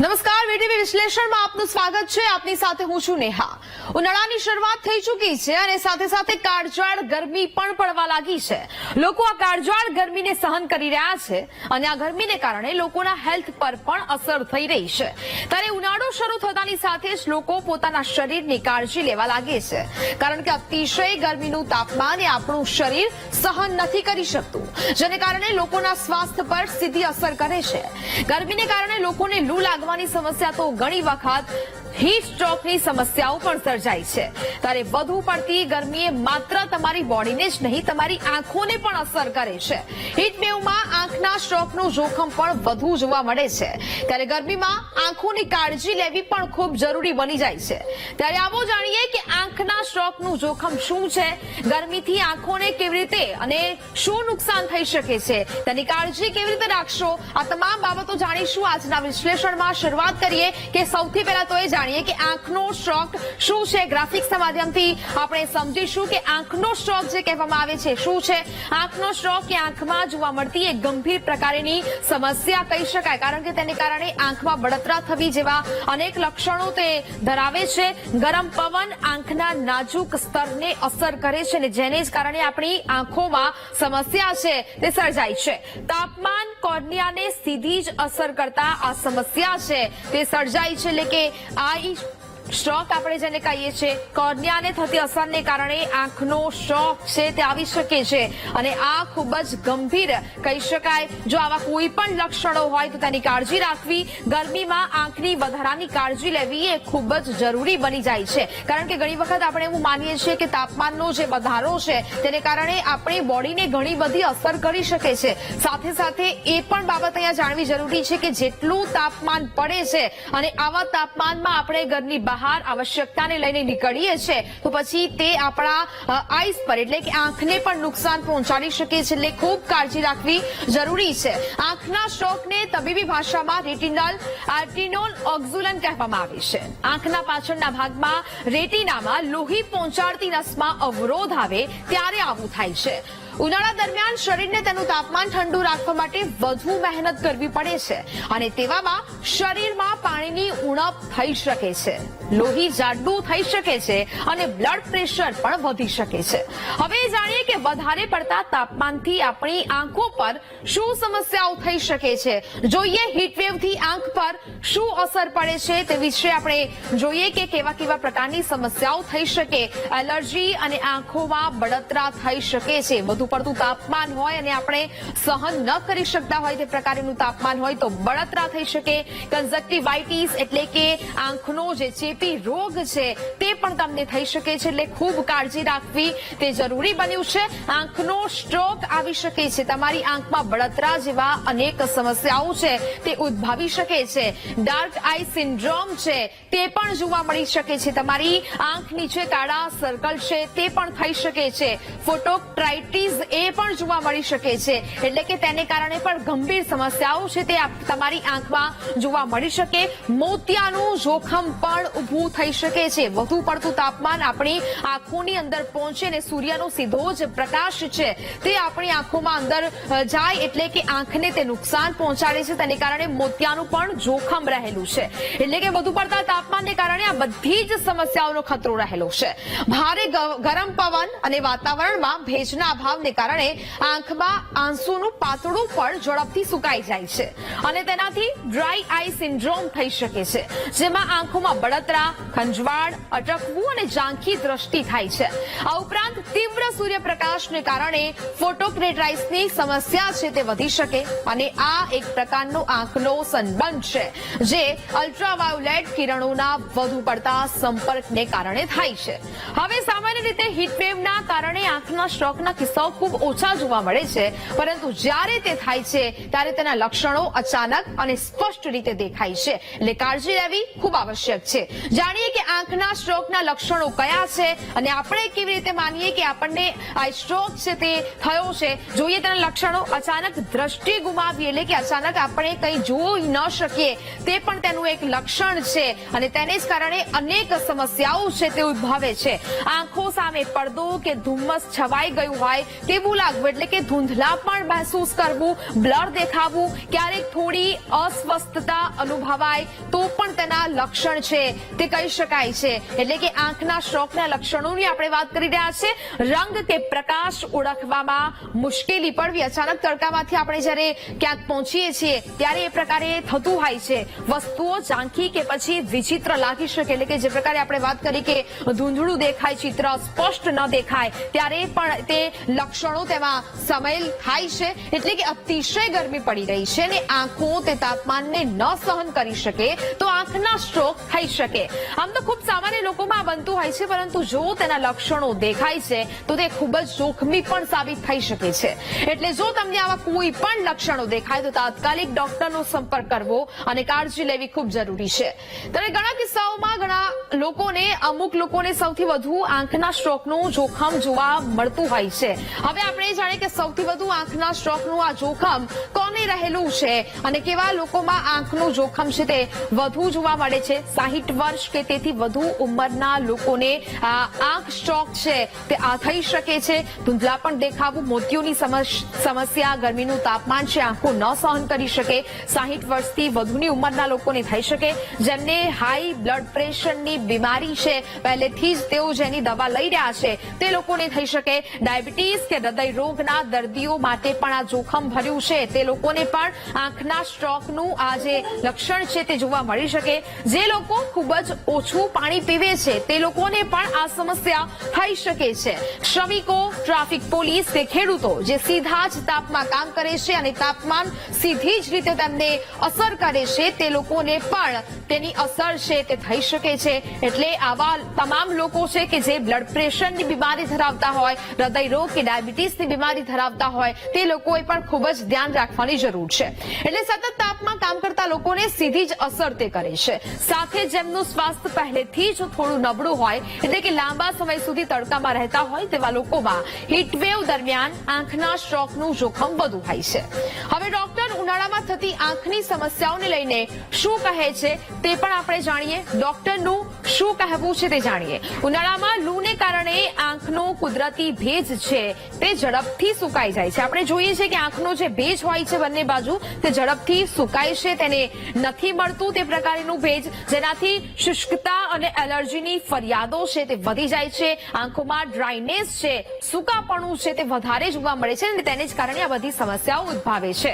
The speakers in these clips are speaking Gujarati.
नमस्कार ત્યારે ઉનાળો શરૂ થતાની સાથે જ લોકો પોતાના શરીરની કાળજી લેવા લાગે છે. કારણ કે અતિશય ગરમીનું તાપમાન એ આપણું શરીર સહન નથી કરી શકતું, જેને કારણે લોકોના સ્વાસ્થ્ય પર સીધી અસર કરે છે. ગરમીને કારણે લોકોને લૂ લાગવાની સમસ્યા તો ઘણી વખત હીટ સમસ્યાઓ પણ સર્જાય છે. ત્યારે વધુ પડતી ગરમીએ માત્ર તમારી બોડીને જ નહીં, તમારી આંખોને પણ અસર કરે છે. હીટવેવમાં આંખના સ્ટ્રોકનું જોખમ પણ વધુ જોવા મળે છે. ત્યારે ગરમીમાં આંખોની કાળજી લેવી પણ ખૂબ જરૂરી બની જાય છે. ત્યારે આવો જાણીએ કે આંખના સ્ટ્રોકનું જોખમ શું છે, ગરમીથી આંખોને કેવી રીતે અને શું નુકસાન થઈ શકે છે, તેની કાળજી કેવી રીતે રાખશો, આ તમામ બાબતો જાણીશું આજના વિશ્લેષણમાં. શરૂઆત કરીએ કે સૌથી પહેલા તો એ જાણીએ કે આંખનો સ્ટ્રોક શું છે? ગ્રાફિક્સના માધ્યમથી આપણે સમજીશું કે આંખનો સ્ટ્રોક જે કહેવામાં આવે છે, શું છે? આંખનો સ્ટ્રોક કે આંખમાં જોવા મળતી એક ગંભીર પ્રકારની સમસ્યા કહી શકાય. કારણ કે તેને કારણે આંખમાં બળતરા થવી જેવા અનેક લક્ષણો તે ધરાવે છે. ગરમ પવન આંખના નાજુક સ્તરને અસર કરે છે અને જેને જ કારણે આપણી આંખોમાં સમસ્યા છે તે સર્જાય છે. તાપમાન કોર્નિયાને સીધી જ અસર કરતા આ સમસ્યા છે. તે સર્જાય છે એટલે કે આઈ સ્ટ્રોક આપણે જેને કહીએ છીએ. કોર્નિયાને થતી અસરને કારણે આંખનો શોખ છે તે આવી શકે છે. અને આ ખૂબ જ ગંભીર કહી શકાય. જો આવા કોઈ પણ લક્ષણો હોય તો તેની કાળજી રાખવી. ગરમીમાં આંખની વધારાની કાળજી લેવી એ ખૂબ જ જરૂરી બની જાય છે. કારણ કે ઘણી વખત આપણે એવું માનીએ છીએ કે તાપમાનનો જે વધારો છે તેને કારણે આપણી બોડીને ઘણી બધી અસર કરી શકે છે. સાથે સાથે એ પણ બાબત અહીંયા જાણવી જરૂરી છે કે જેટલું તાપમાન પડે છે અને આવા તાપમાનમાં આપણે ઘરની બહાર આવશ્યકતાને લઈને નીકળીએ છીએ તો પછી તે આપણા આઈસ પર એટલે કે આંખને પણ નુકસાન પહોંચાડી શકે છે એટલે ખૂબ કાળજી રાખવી જરૂરી છે. આંખના સ્ટ્રોકને તબીબી ભાષામાં રેટિનલ, આર્ટિનોલ ઓક્ઝુલન કહેવામાં આવે છે. આંખના પાછળના ભાગમાં રેટિનામાં લોહી પહોંચાડતી નસમાં અવરોધ આવે ત્યારે આવું થાય છે. ઉનાળા દરમિયાન શરીરને તેનું તાપમાન ઠંડુ રાખવા માટે વધુ મહેનત કરવી પડે છે અને તેવામાં શરીરમાં પાણીની ઉણપ થઈ શકે છે. લોહી જાડું થઈ શકે છે અને બ્લડ પ્રેશર પણ વધી શકે છે. હવે જાણીએ કે વધારે પડતા તાપમાનથી આપણી આંખો પર શું સમસ્યાઓ થઈ શકે છે? જોઈએ હીટવેવથી આંખ પર શું અસર પડે છે તે વિશે આપણે જોઈએ કે કેવા કેવા પ્રકારની સમસ્યાઓ થઈ શકે. એલર્જી અને આંખોમાં બળતરા થઈ શકે છે. વધુ પડતું તાપમાન હોય અને આપણે સહન ન કરી શકતા હોય તે પ્રકારનું તાપમાન હોય તો બળતરા થઈ શકે. કન્ઝક્ટિવાઇટીસ એટલે કે આંખનો જે ચેપી રોગ છે તે પણ તમને થઈ શકે છે. એટલે ખૂબ કાળજી રાખવી તે જરૂરી બન્યું છે. આંખનો સ્ટ્રોક આવી શકે છે. તમારી આંખમાં બળતરા જેવા અનેક સમસ્યાઓ છે તે ઉદ્ભવી શકે છે. ડાર્ક આઈ સિન્ડ્રોમ છે તે પણ જોવા મળી શકે છે. તમારી આંખ નીચે કાળા સર્કલ છે તે પણ થઈ શકે છે. ફોટોક્ટ્રાઇટિસ એ પણ જોવા મળી શકે છે. એટલે કે તેને કારણે પણ ગંભીર સમસ્યાઓ છે તે તમારી આંખમાં જોવા મળી શકે. મોતિયાનું જોખમ પણ ઊભું થઈ શકે છે. વધુ પડતું તાપમાન આપણી આંખોની અંદર પહોંચે અને સૂર્યનો સીધો જ પ્રકાશ છે. તે આપણી આંખોમાં અંદર જાય એટલે કે આંખને તે નુકસાન પહોંચાડે છે. તેને કારણે મોતિયાનું પણ જોખમ રહેલું છે. એટલે કે વધુ પડતા તાપમાનને કારણે આ બધી જ સમસ્યાઓનો ખતરો રહેલો છે. ભારે ગરમ પવન અને વાતાવરણમાં ભેજના અભાવને કારણે આંખમાં આંસુનું પાતળું પણ ઝડપથી સુકાઈ જાય છે અને તેનાથી ડ્રાય આઈ સિન્ડ્રોમ થઈ શકે છે, જેમાં આંખોમાં બળતરા, ખંજવાળ, અટકવું અને ઝાંખી દ્રષ્ટિ થાય છે. આ ઉપરાંત તીવ્ર સૂર્યપ્રકાશને કારણે ફોટોક્રેટાઇસની સમસ્યા છે તે વધી શકે અને આ એક પ્રકારનો આંખનો સંબંધ છે, જે અલ્ટ્રાવાયોલેટ કિરણોના વધુ પડતા સંપર્કને કારણે થાય છે. હવે સામાન્ય રીતે હીટવેવના કારણે આંખના સ્ટ્રોકના કિસ્સાઓ ખૂબ ઓછા જોવા મળે છે. પરંતુ જ્યારે તે થાય છે, ત્યારે તેના લક્ષણો અચાનક અને સ્પષ્ટ રીતે દેખાય છે. એટલે કાળજી લેવી ખૂબ આવશ્યક છે. જાણીએ કે આંખના સ્ટ્રોકના લક્ષણો કયા છે અને આપણે કેવી રીતે માનીએ કે આપણને આ સ્ટ્રોક છે તે થયો છે. જોઈએ તેના લક્ષણો અચાનક દ્રષ્ટિ ગુમાવીએ એટલે કે અચાનક આપણે કંઈ જોઈ ન શકીએ. તે પણ તેનું એક લક્ષણ છે અને તેને જ કારણે અનેક સમસ્યાઓ છે તે ઉદ્ભવે છે. આંખો સામે પડદો કે ધુમ્મસ છવાઈ ગયું હોય તેવું લાગવું એટલે કે ધૂંધલા પણ મહેસૂસ કરવું, બ્લર દેખાવું, ક્યારેક થોડી અસ્વસ્થતા અનુભવાય તો પણ તેના લક્ષણ છે, તે કહી શકાય છે. એટલે કે આંખના શોખના લક્ષણોની આપણે વાત કરી રહ્યા છે. રંગ કે પ્રકાશ ઓળખવામાં મુશ્કેલી પડવી, અચાનક તડકામાંથી આપણે જ્યારે ક્યાંક પહોંચીએ છીએ, ત્યારે એ પ્રકારે થતું હોય છે. વસ્તુઓ ઝાંખી કે પછી વિચિત્ર લાગી શકે, એટલે કે જે પ્રકારે આપણે વાત કરી કે ધૂંધળું દેખાય, ચિત્ર સ્પષ્ટ ન દેખાય, ત્યારે પણ તે લક્ષણો તેમાં સામેલ થાય છે. એટલે કે અતિશય ગરમી પડી રહી છે અને આંખો તે તાપમાનને ન સહન કરી શકે, તો આંખના સ્ટ્રોક થઈ શકે. આમ તો ખૂબ સામાન્ય લોકોમાં બનતું હોય છે, પરંતુ જો તેના લક્ષણો દેખાય છે, તો તે ખૂબ જ જોખમી પણ સાબિત થઈ શકે છે. એટલે જો તમને આવા કોઈ પણ લક્ષણો દેખાય, તો તાત્કાલિક ડોક્ટરનો સંપર્ક કરવો અને કાળજી લેવી ખૂબ જરૂરી છે. ત્યારે ઘણા કિસ્સાઓમાં ઘણા લોકોને, અમુક લોકોને સૌથી વધુ આંખના સ્ટ્રોકનું જોખમ જોવા મળતું હોય છે. હવે આપણે જાણીએ કે સૌથી વધુ આંખના સ્ટ્રોકનું આ જોખમ કોને રહેલું છે અને કેવા લોકોમાં આંખનું જોખમ છે તે વધુ જોવા મળે છે. સાહીઠ વર્ષ કે તેથી વધુ ઉંમરના લોકોને આંખ સ્ટ્રોક છે, તે આ થઈ શકે છે. ધૂંધલા પણ દેખાવું મોતિયોની સમસ- સમસ્યા, ગરમીનું તાપમાન છે, આંખો ન સહન કરી શકે. સાહીઠ વર્ષથી વધુની ઉંમરના લોકોને થઈ શકે. જેમને હાઈ બ્લડ પ્રેશરની બીમારી છે, પહેલેથી જ તેઓ જેની દવા લઈ રહ્યા છે, તે લોકોને થઈ શકે. ડાયાબિટીસ કે હૃદય રોગના દર્દીઓ માટે પણ આ જોખમ ભર્યું છે. તે લોકોને પણ આંખના સ્ટ્રોકનું આ જે લક્ષણ છે, તે જોવા મળી શકે. જે લોકો ખૂબ જ ઓછું પાણી પીવે છે, તે લોકોને પણ આ સમસ્યા થઈ શકે છે. શ્રમિકો, ટ્રાફિક પોલીસ કે ખેડૂતો જે સીધા જ તાપમાં કામ કરે છે અને તાપમાન સીધી જ રીતે તેમને અસર કરે છે, તે લોકોને પણ તેની અસર છે તે થઈ શકે છે. એટલે આવા તમામ લોકો છે કે જે બ્લડ પ્રેશરની બીમારી ધરાવતા હોય, હૃદય રોગ કે ડાયાબિટીસની બીમારી ધરાવતા હોય, તે લોકોએ પણ ખૂબ જ ધ્યાન રાખવાની જરૂર છે. એટલે સતત તાપમાં કામ કરતા લોકોને સીધી જ અસર તે કરે છે. સાથે જેમનું સ્વાસ્થ્ય પહેલેથી જ થોડું નબળું હોય, એટલે કે લાંબા સમય સુધી તડકામાં રહેતા હોય તેવા લોકોમાં હીટવેવ દરમિયાન આંખના સ્ટ્રોકનું જોખમ વધુ હોય છે. હવે ડોક્ટર ઉનાળામાં થતી આંખની સમસ્યાઓને લઈને શું કહે છે તે પણ આપણે જાણીએ. ડોક્ટરનું શું કહેવું છે તે જાણીએ. ઉનાળામાં લૂને કારણે આંખનો કુદરતી ભેજ છે તે ઝડપથી સુકાઈ જાય છે. આપણે જોઈએ છીએ કે આંખનો જે ભેજ હોય છે બંને બાજુ તે ઝડપથી સુકાય છે, તેને નથી મળતું તે પ્રકારનું ભેજ જેનાથી શુષ્કતા અને એલર્જીની ફરિયાદો છે તે વધી જાય છે, આંખોમાં ડ્રાયનેસ છે, સુકાપણું છે તે વધારે જોવા મળે છે અને તેને જ કારણે આ બધી સમસ્યાઓ ઉદભાવે છે.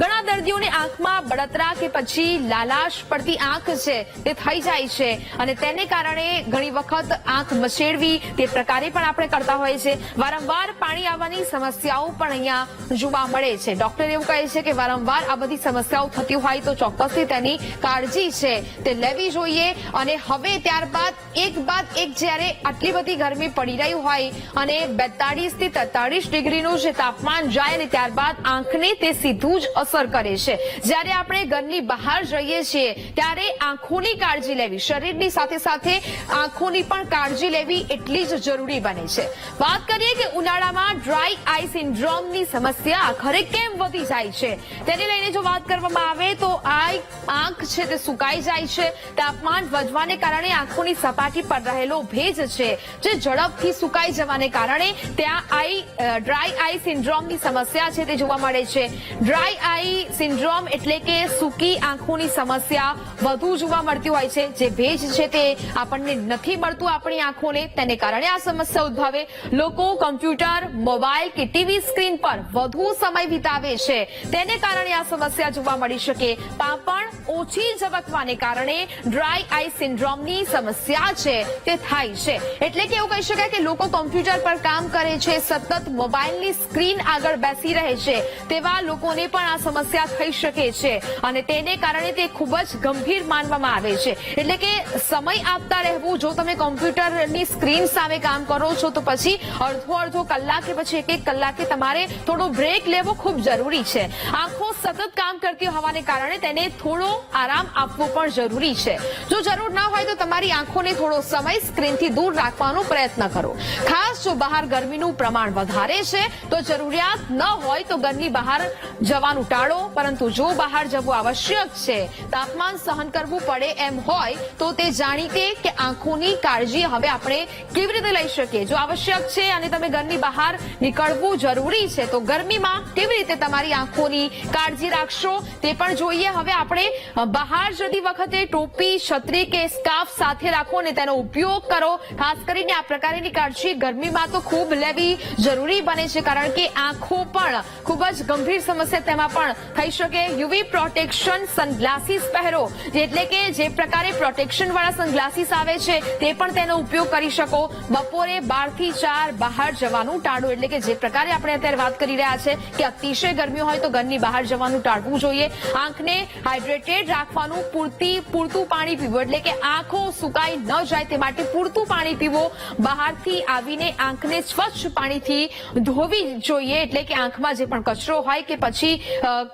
ઘણા દર્દીઓને આંખમાં બળતરા કે પછી લાલાશ પડતી આંખ છે તે થઈ જાય છે અને તેને કારણે ઘણી વખત આંખ મસેડવી તે પ્રકારે પણ આપણે કરતા હોઈએ છીએ વારંવાર પાણી આવવાની સમસ્યાઓ પણ અહીંયા જોવા મળે છે. ડોક્ટર એવું કહે છે કે વારંવાર આ બધી સમસ્યાઓ થતી હોય તો ચોક્કસથી તેની કાળજી છે. તે લેવી જોઈએ અને હવે ત્યારબાદ એક બાદ એક જ્યારે આટલી બધી ગરમી પડી રહી હોય અને બેતાળીસથી તેતાળીસ ડિગ્રીનું જે તાપમાન જાય અને ત્યારબાદ આંખને તે સીધું જ અસર કરે છે. જ્યારે આપણે ઘરની બહાર જઈએ છીએ, ત્યારે આંખોની કાળજી લેવી, શરીરની સાથે સાથે આંખોની પણ કાળજી લેવી એટલી જ જરૂરી બને છે. વાત કરીએ કે ઉનાળામાં ડ્રાય આઈ સિન્ડ્રોમની સમસ્યા આખરે કેમ વધી જાય છે? તેને લઈને જો વાત કરવામાં આવે તો આ આંખ છે તે સુકાઈ જાય છે. તાપમાન વધવાને કારણે આંખોની સપાટી પર રહેલો ભેજ છે, જે ઝડપથી સુકાઈ જવાને કારણે ત્યાં આઈ ડ્રાય આઈ સિન્ડ્રોમની સમસ્યા છે તે જોવા મળે છે. ડ્રાય આઈ સિન્ડ્રોમ એટલે કે સૂકી આંખોની સમસ્યા વધુ જોવા મળતી હોય છે. જે ભેજ છે તે આપણને નથી મળતું આપણી આંખોને, તેને કારણે આ સમસ્યા ઉદ્ભવે. લોકો કમ્પ્યુટર, મોબાઈલ કે ટીવી સ્ક્રીન પર વધુ સમય વિતાવે છે. તેને કારણે આ સમસ્યા જોવા મળી શકે. પાપણ ઓછી ઝબકવાને કારણે ડ્રાય આઈ સિન્ડ્રોમની સમસ્યા છે, તે થાય છે. એટલે કે એવું કહી શકાય કે લોકો કોમ્પ્યુટર પર કામ કરે છે, સતત મોબાઈલની સ્ક્રીન આગળ બેસી રહે છે, તેવા લોકોને પણ આ સમસ્યા થઈ શકે છે. અને તેને કારણે તે ખૂબ જ ગંભીર માનવામાં આવે છે. એટલે કે સમય આપતા રહેવું, જો તમે કોમ્પ્યુટરની સ્ક્રીન સામે કામ કરો છો, તો પછી અડધો અડધો કલાક પછી એક એક કલાકે તમારે થોડો બ્રેક લેવો ખૂબ જરૂરી છે. આંખો સતત કામ કરતી હોવાને કારણે તેને થોડો આરામ આપવો પણ જરૂરી છે. જો જરૂર ના હોય તો તમારી આંખોને થોડો સમય સ્ક્રીનથી દૂર રાખવાનો પ્રયત્ન કરો. ખાસ જો બહાર ગરમીનું પ્રમાણ વધારે છે, તો જરૂરિયાત ન હોય તો ઘરની બહાર જવાનું ટાળો. પરંતુ જો બહાર જવું આવશ્યક છે, તાપમાન સહન કરવું પડે એમ હોય, તો તે જાણીતે કે આંખોની કાળજી હવે આપણે કેવી રીતે લઈ શકીએ? જો આવશ્યક છે અને તમે ઘરની બહાર નીકળવું જરૂરી છે, તો ગરમીમાં કેવી રીતે તમારી આંખોની કાળજી રાખશો? તે પણ જોઈએ. હવે આપણે બહાર જતી વખતે ટોપી, છત્રી કે સ્કાર્ફ સાથે રાખો અને તેનો ઉપયોગ કરો. ખાસ કરીને આ પ્રકારની કાળજી ગરમીમાં તો ખૂબ લેવી જરૂરી બને છે, કારણ કે આંખો પણ ખૂબ જ ગંભીર સમસ્યા તેમાં પણ થઈ શકે. યુવી પ્રોટેક્શન સનગ્લાસીસ પહેરો, એટલે કે જે પ્રકારે પ્રોટેક્શન વાળા સનગ્લાસીસ આવે છે, તે પણ તેનો ઉપયોગ કરી શકો. બપોરે બારથી ચાર બહાર જવાનું ટાળો, એટલે કે જે પ્રકારે આપણે અત્યારે વાત કરી રહ્યા છે કે અતિશય ગરમી હોય તો ઘરની બહાર જવાનું ટાળવું જોઈએ. આંખને હાઇડ્રેટેડ રાખવાનું પૂરતી પૂરતું પાણી પીવો, એટલે કે આંખો સુકાઈ ન જાય તે માટે પૂરતું પાણી પીવો. બહારથી આવીને આંખને સ્વચ્છ પાણીથી ધોવી જોઈએ, એટલે કે આંખમાં જે પણ કચરો હોય કે પછી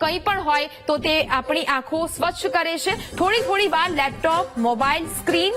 કંઈ પણ હોય, તો તે આપણી આંખો સ્વચ્છ કરે છે. થોડી થોડી વાર લેપટોપ, મોબાઈલ, સ્ક્રીન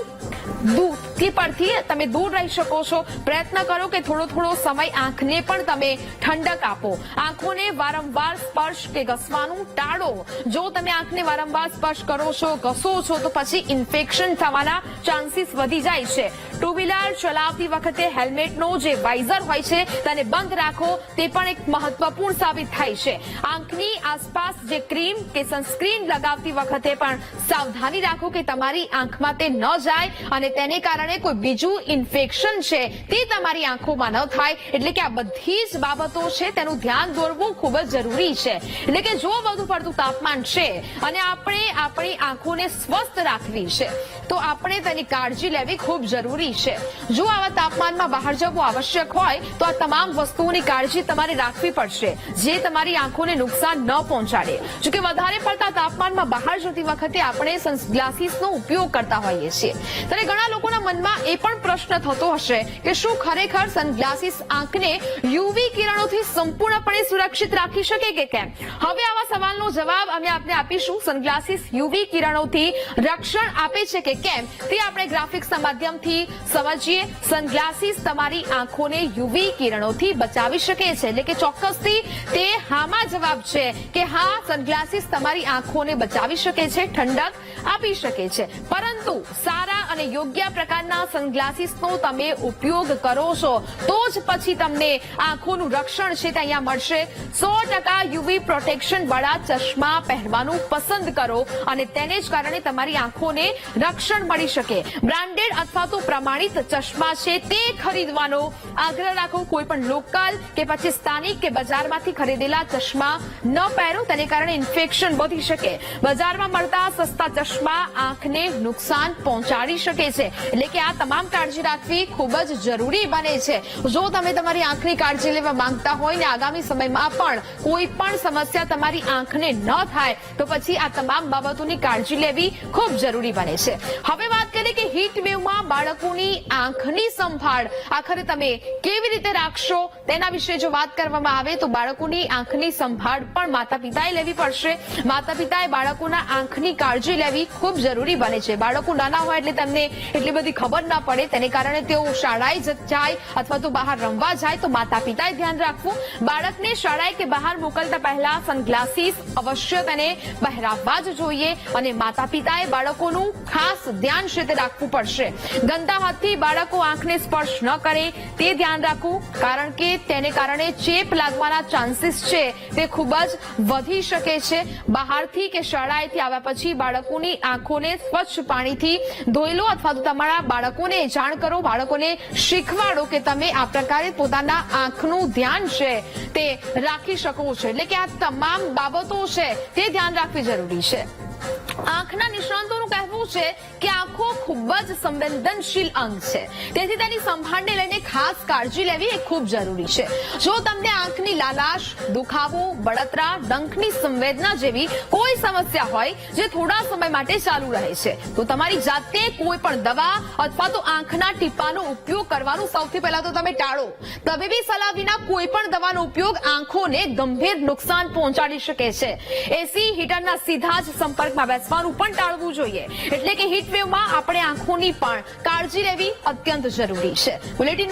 દૂરથી પરથી તમે દૂર રહી શકો છો. પ્રયત્ન કરો કે થોડો થોડો સમય આંખને પણ તમે ઠંડક આપો. આંખોને વારંવાર સ્પર્શ કે ઘસવાનું ટાળો. જો તમે આંખને વારંવાર સ્પર્શ કરો છો, ઘસો છો, તો પછી ઇન્ફેક્શન થવાના ચાન્સીસ વધી જાય છે. ટુ વ્હીલર ચલાવતી વખતે હેલ્મેટનો જે વાઇઝર હોય છે, તેને બંધ રાખો, તે પણ એક મહત્વપૂર્ણ સાબિત થાય છે. આંખની આસપાસ જે ક્રીમ કે સનસ્ક્રીન લગાવતી વખતે પણ સાવધાની રાખો કે તમારી આંખમાં તે ન જાય અને તેને કારણે કોઈ બીજું ઇન્ફેક્શન છે, તે તમારી આંખોમાં ન થાય. એટલે કે આ બધી જ બાબતો છે, તેનું ધ્યાન દોરવું ખૂબ જ જરૂરી છે. એટલે કે જો વધુ પડતું તાપમાન છે અને આપણે આપણી આંખોને સ્વસ્થ રાખવી છે, તો આપણે તેની કાળજી લેવી ખૂબ જરૂરી છે. જો આવા તાપમાનમાં બહાર જવું આવશ્યક હોય, તો આ તમામ વસ્તુઓની કાળજી તમારે રાખવી પડશે, જે તમારી આંખોને નુકસાન ન પહોંચાડે. જોકે વધારે પડતા તાપમાનમાં બહાર જતી વખતે આપણે ગ્લાસીસનો ઉપયોગ કરતા હોઈએ છીએ. ત્યારે ઘણા લોકોના મનમાં એ પણ પ્રશ્ન થતો હશે કે શું ખરેખર સનગ્લાસીસ આંખને યુવી કિરણોથી સંપૂર્ણપણે સુરક્ષિત રાખી શકે કે કેમ? હવે આવા સવાલનો જવાબ અમે આપને આપીશું. સનગ્લાસીસ યુવી કિરણોથી રક્ષણ આપે છે કે કેમ? તે આપણે ગ્રાફિક્સના માધ્યમથી સમજીએ સનગ્લાસીસ તમારી આંખોને યુવી કિરણોથી બચાવી શકે છે. એટલે કે ચોક્કસથી તે હામાં જવાબ છે કે હા સનગ્લાસીસ તમારી આંખોને બચાવી શકે છે, ઠંડક આપી શકે છે. પરંતુ સારા અને યોગ્ય પ્રકારના સનગ્લાસીસનો તમે ઉપયોગ કરો છો, તો જ પછી તમને આંખોનું રક્ષણ છે તે અહીંયા મળશે. સો ટકા યુવી પ્રોટેક્શન વાળા ચશ્મા પહેરવાનું પસંદ કરો અને તેને જ કારણે તમારી આંખોને રક્ષણ મળી શકે. બ્રાન્ડેડ અથવા તો પ્રમાણિત ચશ્મા છે તે ખરીદવાનો આગ્રહ રાખો. કોઈ પણ લોકલ કે પછી સ્થાનિક કે બજારમાંથી ખરીદેલા ચશ્મા ન પહેરો. તેને કારણે ઇન્ફેક્શન વધી શકે. બજારમાં મળતા સસ્તા ચશ્મા આંખને નુકસાન પહોંચાડી શકે છે. એટલે કે આ તમામ કાળજી રાખવી ખૂબ જ જરૂરી બને છે. જો તમે તમારી આંખની કાળજી લેવા માંગતા હોય ને આગામી સમયમાં પણ કોઈ પણ સમસ્યા તમારી આંખને ન થાય, તો પછી આ તમામ બાબતોની કાળજી લેવી ખૂબ જરૂરી બને છે. હવે વાત કરીએ કે હીટ વેવમાં બાળકોની આંખની સંભાળ, આખરે તમે કેવી રીતે રાખશો તેના વિશે જો વાત કરવામાં આવે તો બાળકોની આંખની સંભાળ પણ માતા પિતાએ લેવી પડશે. માતા પિતાએ બાળકોના આંખની કાળજી લેવી ખૂબ જરૂરી બને છે. બાળકો નાના હોય એટલે તેમને એટલી બધી ખબર ના પડે. તેને કારણે તેઓ શાળાએ જાય અથવા તો બહાર રમવા જાય તો માતા પિતાએ ધ્યાન રાખવું. બાળકને શાળાએ કે બહાર મોકલતા પહેલા સનગ્લાસીસ અવશ્ય તેને પહેરાવવા જ જોઈએ અને માતા પિતાએ બાળકોનું ખાસ ધ્યાન છે રાખવું પડશે. ગંદા હાથથી બાળકો આંખને સ્પર્શ ન કરે તે ધ્યાન રાખવું, કારણ કે તેને કારણે ચેપ લાગવાના ચાન્સીસ છે. તે ખૂબ જ વધી શકે છે. બહારથી કે શાળાએથી આવ્યા પછી બાળકોની આંખોને સ્વચ્છ પાણીથી ધોઈ લો અથવા તો તમારા બાળકોને જાણ કરો. બાળકોને શીખવાડો કે તમે આ પ્રકારે પોતાના આંખનું ધ્યાન છે તે રાખી શકો છો. એટલે કે આ તમામ બાબતો છે તે ધ્યાન રાખવી જરૂરી છે. આંખના નિષ્ણાંતોનું કહેવું છે કે આંખો ખૂબ જ સંવેદનશીલ અંગ છે. તેથી તેની સંભાળને લઈને ખાસ કાળજી લેવી એ ખૂબ જરૂરી છે. જો તમને આંખની લાલાશ, દુખાવો, બળતરા, ડંખની સંવેદના જેવી કોઈ સમસ્યા હોય જે થોડા સમય માટે ચાલુ રહે છે, તો તમારી જાતે કોઈ પણ દવા અથવા તો આંખના ટીપાનો ઉપયોગ કરવાનું સૌથી પહેલા તો તમે ટાળો. તબીબી સલાહ વિના કોઈ પણ દવાનો ઉપયોગ આંખોને ગંભીર નુકસાન પહોંચાડી શકે છે. એસી હીટરના સીધા જ સંપર્કમાં બેસવાનું પણ ટાળવું જોઈએ. એટલે કે હીટ વેવમાં આપણે આંખોની પણ કાળજી લેવી અત્યંત જરૂરી છે. બુલેટિન